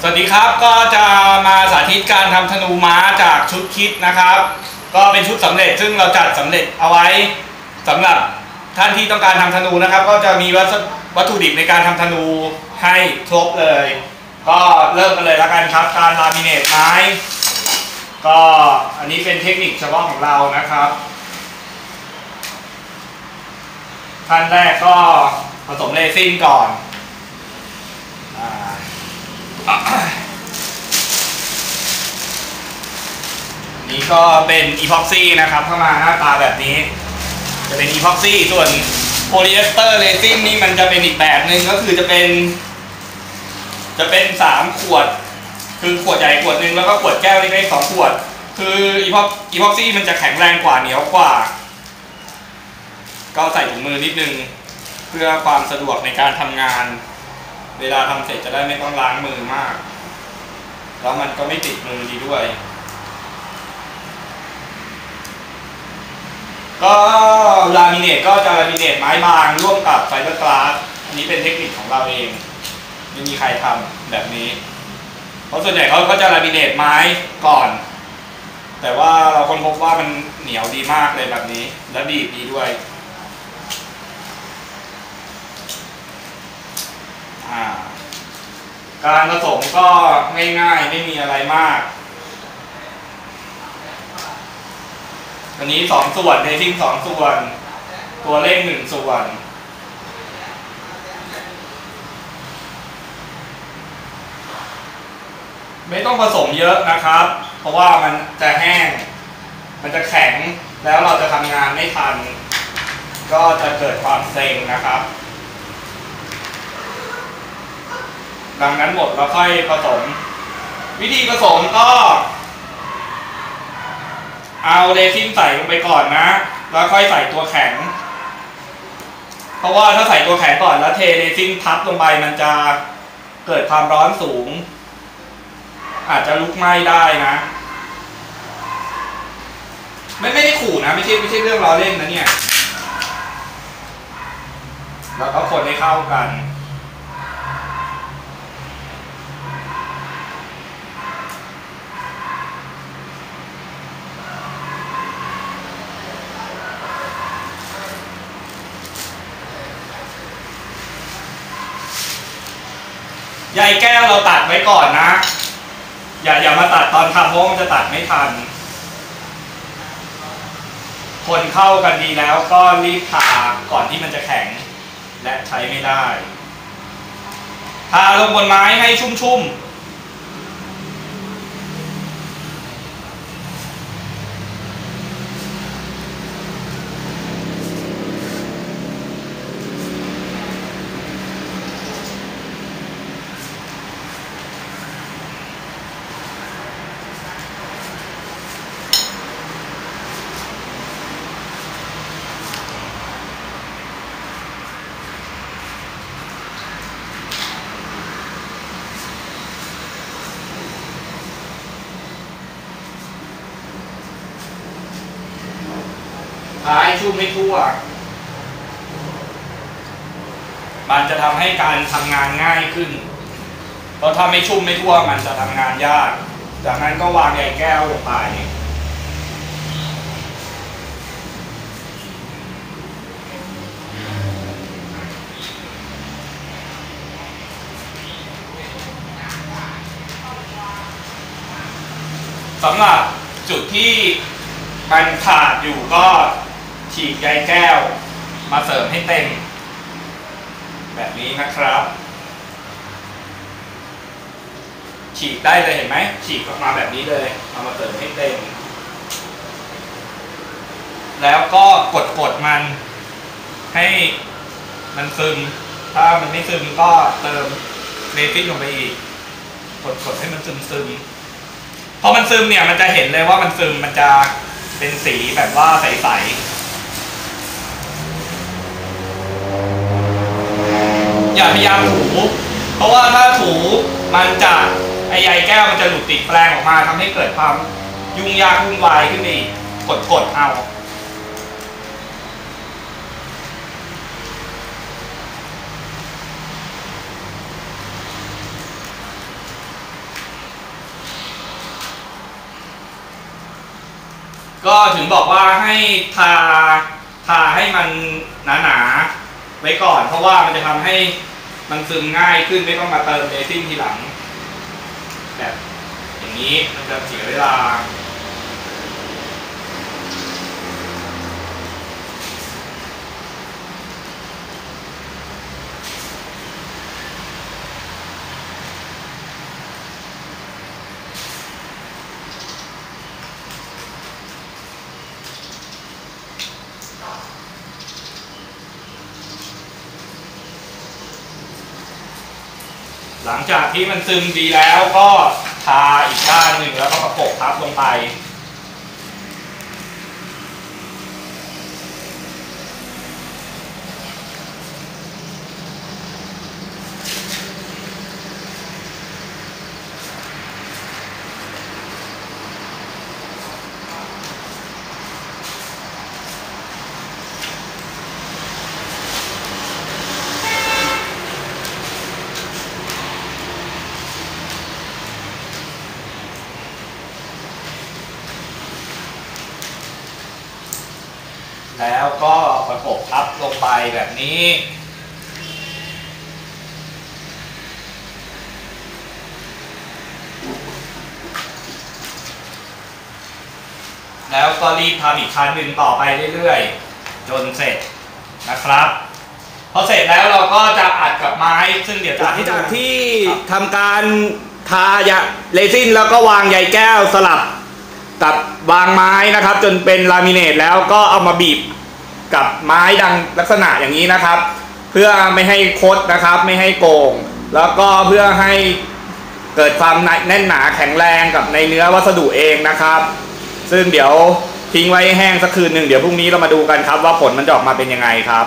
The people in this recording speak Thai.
สวัสดีครับก็จะมาสาธิตการทำธนูม้าจากชุดคิดนะครับ ก็เป็นชุดสำเร็จซึ่งเราจัดสำเร็จเอาไว้สำหรับท่านที่ต้องการทำธนูนะครับ ก็จะมีวัสวัตถุดิบในการทำธนูให้ครบเลย ก็เริ่มกันเลยล้วกันครับ การลามิเนตไม้ก็อันนี้เป็นเทคนิคเฉพาะของเรานะครับขั้นแรกก็ผสมเรซินก่อน นี่ก็เป็นอีพ็อกซี่นะครับเข้ามาหน้าตาแบบนี้ จะเป็นอีพ็อกซี่ส่วนโพลีเอสเตอร์เรซินนี่มันจะเป็นอีกแบบหนึ่งก็คือจะเป็น จะเป็นสามขวด คือขวดใหญ่ขวดหนึ่งแล้วก็ขวดแก้วเล็กๆสองขวด คืออีพ็อกอีพ็อกซี่มันจะแข็งแรงกว่าเหนียวกว่า ก็ใส่ถุงมือนิดนึง เพื่อความสะดวกในการทำงาน เวลาทำเสร็จจะได้ไม่ต้องล้างมือมาก แล้วมันก็ไม่ติดมือดีด้วย ก็ลามิเนตก็จะลามิเนตไม้บางร่วมกับไฟเบอร์กลาสอันนี้เป็นเทคนิคของเราเองไม่มีใครทำแบบนี้ เพราะส่วนใหญ่เขาก็จะลามิเนตไม้ก่อน แต่ว่าเราค้นพบว่ามันเหนียวดีมากเลยแบบนี้ และดีดีด้วย อ่า การผสมก็ง่ายๆไม่มีอะไรมากอันนี้สองส่วนเดซิ่งสองส่วน ตัวเลขหนึ่งส่วน ไม่ต้องผสมเยอะนะครับ เพราะว่ามันจะแห้ง มันจะแข็งแล้วเราจะทำงานไม่ทัน ก็จะเกิดความเซ็งนะครับ ดังนั้นหมดเราค่อยผสม วิธีผสมก็ เอาเรซินใส่ลงไปก่อนนะ แล้วค่อยใส่ตัวแข็ง เพราะว่าถ้าใส่ตัวแข็งก่อนแล้วเทเรซินทับลงไปมันจะเกิดความร้อนสูง อาจจะลุกไหม้ได้นะ ไม่ไม่ได้ขู่นะ ไม่ใช่ไม่ใช่เรื่องล้อเล่นนะเนี่ย แล้วก็คนให้เข้ากัน ใยแก้วเราตัดไว้ก่อนนะ อย่าอย่ามาตัดตอนทำเพราะมันจะตัดไม่ทัน คนเข้ากันดีแล้วก็รีบทาก่อนที่มันจะแข็ง และใช้ไม่ได้ทาลงบนไม้ให้ชุ่มๆ ทาให้ชุ่มให้ทั่ว มันจะทำให้การทำงานง่ายขึ้น เพราะถ้าไม่ชุ่มไม่ทั่วมันจะทำงานยาก จากนั้นก็วางใยแก้วลงไปสำหรับจุดที่มันขาดอยู่ก็ ฉีกใยแก้ว มาเสริมให้เต็ม แบบนี้นะครับ ฉีกได้เลยเห็นไหมฉีกออกมาแบบนี้เลยเอามาเสริมให้เต็ม แล้วก็กดกดๆมัน ให้มันซึม ถ้ามันไม่ซึมก็เติมเรซินลงไปอีกกดกดๆให้มันซึมซึมๆพอมันซึมเนี่ยมันจะเห็นเลยว่ามันซึมมันจะเป็นสีแบบว่าใสๆ อย่าพยายามถู เพราะว่าถ้าถูมันจะไอ้ใยแก้วมันจะหลุดติดแปลงออกมาทำให้เกิดความยุ่งยากวุ่นวายขึ้นไปกดกดเอาก็ถึงบอกว่าให้ทาทาให้มันหนาๆไว้ก่อน เพราะว่ามันจะทำให้ มันซึมง่ายขึ้นไม่ต้องมาเติมเรซินทีหลัง แบบอย่างนี้มันจะเสียเวลา หลังจากที่มันซึมดีแล้วก็ทาอีกด้านหนึ่งแล้วก็ประกบทับลงไป แล้วก็ประกบทับลงไปแบบนี้ แล้วก็รีบทำอีกชั้นหนึ่งต่อไปเรื่อยๆ จนเสร็จนะครับพอเสร็จแล้วเราก็จะอัดกับไม้ ซึ่งเดี๋ยวจะที่จากที่ทำการทายาเรซินแล้วก็วางใยแก้วสลับ กับวางไม้นะครับ จนเป็นลามิเนตแล้วก็เอามาบีบกับไม้ดังลักษณะอย่างนี้นะครับ เพื่อไม่ให้คดนะครับ ไม่ให้โกง แล้วก็เพื่อให้เกิดความแน่นหนาแข็งแรงกับในเนื้อวัสดุเองนะครับ ซึ่งเดี๋ยวทิ้งไว้แห้งสักคืนหนึ่งเดี๋ยวพรุ่งนี้เรามาดูกันครับว่าผลมันจะออกมาเป็นยังไงครับ